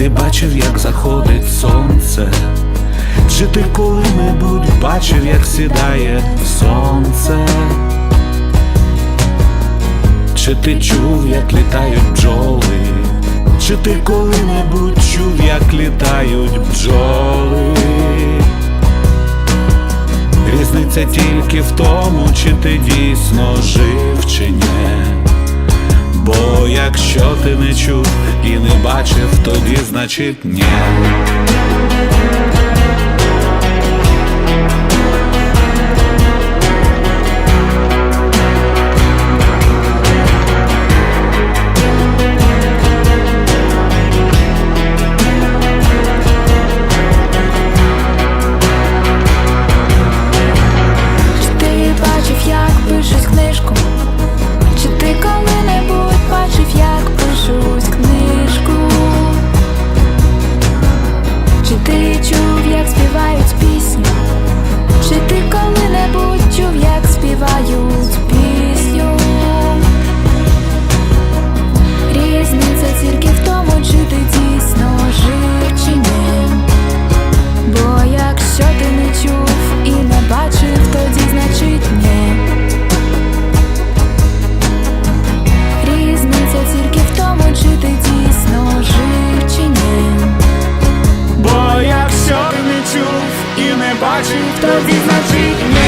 ти бачив, як заходить сонце? Чи ти коли-небудь бачив, як сідає сонце? Чи ти чув, як літають бджоли? Чи ти коли-небудь чув, як літають бджоли? Різниця тільки в тому, чи ти дійсно жив, якщо ти не чув і не бачив, тоді значить ні. І не бачив, тоді значить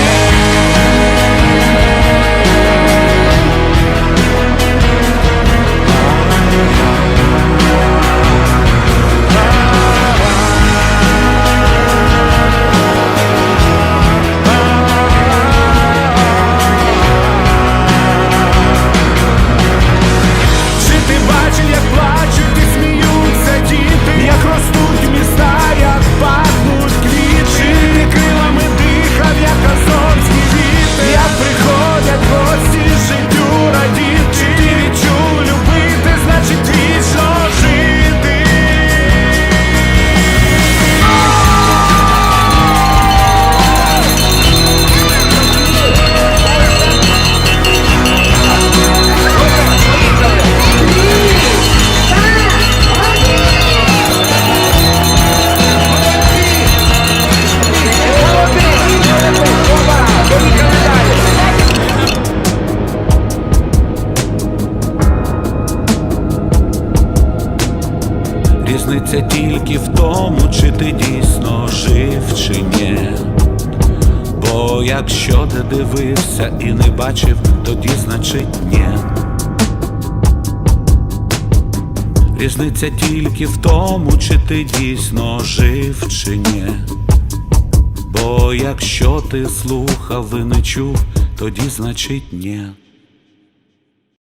Різниця тільки в тому, чи ти дійсно жив, чи ні. Бо якщо ти дивився і не бачив, тоді значить ні. Різниця тільки в тому, чи ти дійсно жив, чи ні. Бо якщо ти слухав і не чув, тоді значить ні.